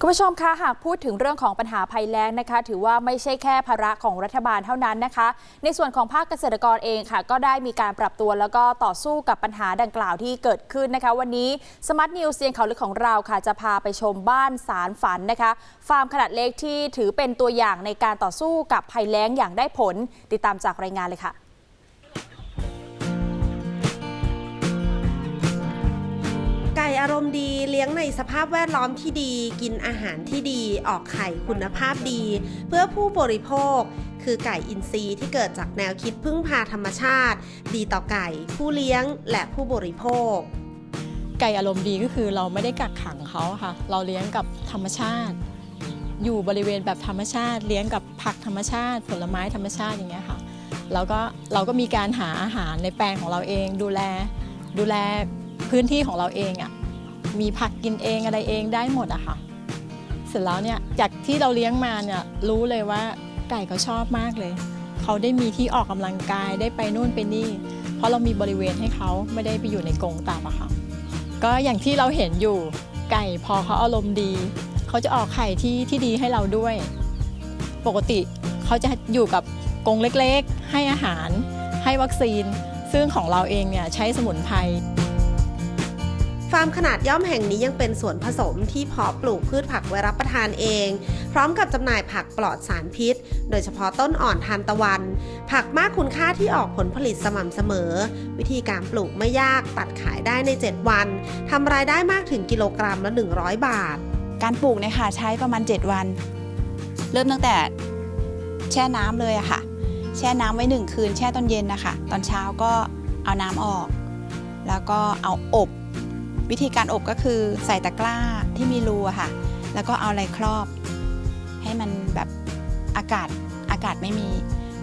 คุณผู้ชมคะหากพูดถึงเรื่องของปัญหาภัยแล้งนะคะ ถือว่าไม่ใช่แค่ภาระของรัฐบาลเท่านั้นนะคะ ในส่วนของภาคเกษตรกรเองค่ะ ก็ได้มีการปรับตัวแล้วก็ต่อสู้กับปัญหาดังกล่าวที่เกิดขึ้นนะคะ วันนี้สมาร์ทนิวเซียงเขาลึกของเราค่ะ จะพาไปชมบ้านสารฝันนะคะ ฟาร์มขนาดเล็กที่ถือเป็นตัวอย่างในการต่อสู้กับภัยแล้งอย่างได้ผล ติดตามจากรายงานเลยค่ะารมณ์ดีเลี้ยงในสภาพแวดล้อมที่ดี กินอาหารที่ดีออกไข่คุณภาพดี เพื่อผู้บริโภค คือไก่อินทรีย์ที่เกิดจากแนวคิดพึ่งพาธรรมชาติ ดีต่อไก่ผู้เลี้ยงและผู้บริโภค ไก่อารมณ์ดีก็คือเราไม่ได้กักขังเขาค่ะ เราเลี้ยงกับธรรมชาติ อยู่บริเวณแบบธรรมชาติ เลี้ยงกับผักธรรมชาติ ผลไม้ธรรมชาติอย่างเงี้ยค่ะแล้วก็เราก็มีการหาอาหารในแปลงของเราเองดูแลดูแลพื้นที่ของเราเองอะ มีผักกินเองอะไรเองได้หมดอะค่ะ เสร็จแล้วเนี่ยจากที่เราเลี้ยงมาเนี่ยรู้เลยว่าไก่เขาชอบมากเลย เขาได้มีที่ออกกำลังกายได้ไปนู่นไปนี่ เพราะเรามีบริเวณให้เขาไม่ได้ไปอยู่ในกรงตามอะค่ะ ก็อย่างที่เราเห็นอยู่ไก่พอเขาอารมณ์ดี เขาจะออกไข่ที่ที่ดีให้เราด้วย ปกติเขาจะอยู่กับกรงเล็กๆ ให้อาหาร ให้วัคซีน ซึ่งของเราเองเนี่ยใช้สมุนไพร ฟาร์มขนาดย่อมแห่งนี้ยังเป็นส่วนผสมที่เพาะปลูกพืชผักไว้รับประทานเอง พร้อมกับจำหน่ายผักปลอดสารพิษ โดยเฉพาะต้นอ่อนทานตะวัน ผักมากคุณค่าที่ออกผลผลิตสม่ำเสมอ วิธีการปลูกไม่ยากตัดขายได้ใน 7 วันทำรายได้มากถึงกิโลกรัมละ 100 บาท การปลูกเนี่ยค่ะใช้ประมาณ 7 วัน เริ่มตั้งแต่แช่น้ำเลยอะค่ะ แช่น้ำไว้หนึ่งคืนแช่ตอนเย็นนะคะ ตอนเช้าก็เอาน้ำออก แล้วก็เอาอบ วิธีการอบก็คือใส่ตะกร้าที่มีรูค่ะ แล้วก็เอาอะไรครอบ ให้มันแบบอากาศอากาศไม่มี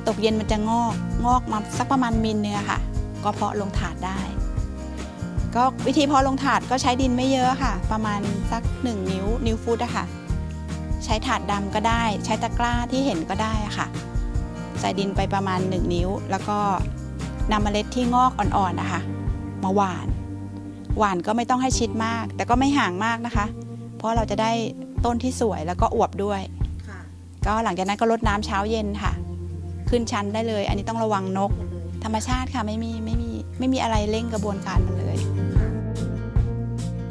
ตกเย็นมันจะงอกงอกมาสักประมาณมิลเนื้อค่ะ ก็เพาะลงถาดได้ ก็วิธีเพาะลงถาดก็ใช้ดินไม่เยอะค่ะ ประมาณสัก 1 นิ้ว นิ้วฟุตอะค่ะ ใช้ถาดดำก็ได้ ใช้ตะกร้าที่เห็นก็ได้ค่ะ ใส่ดินไปประมาณ 1 นิ้ว แล้วก็นำเมล็ดที่งอกอ่อนๆนะคะมาหว่าน หว่านก็ไม่ต้องให้ชิดมาก แต่ก็ไม่ห่างมากนะคะ เพราะเราจะได้ต้นที่สวยแล้วก็อวบด้วย ก็หลังจากนั้นก็รดน้ำเช้าเย็นค่ะ ขึ้นชั้นได้เลย อันนี้ต้องระวังนก ธรรมชาติค่ะไม่มีไม่มีไม่มีอะไรเร่งกระบวนการมันเลย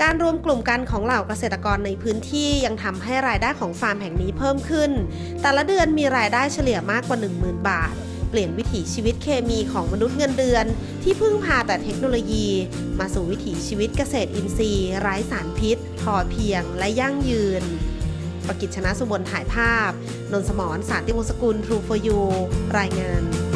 การรวมกลุ่มกันของเหล่าเกษตรกรในพื้นที่ยังทำให้รายได้ของฟาร์มแห่งนี้เพิ่มขึ้น แต่ละเดือนมีรายได้เฉลี่ยมากกว่า 10,000 บาท เปลี่ยนวิถีชีวิตเคมีของมนุษย์เงินเดือน ที่พึ่งพาแต่เทคโนโลยี มาสู่วิถีชีวิตเกษตรอินทรีย์ ไร้สารพิษ พอเพียงและยั่งยืน ประกิจชนะสุบนถ่ายภาพ นนสมรสารติวงศกุลทรูฟอยูรายงาน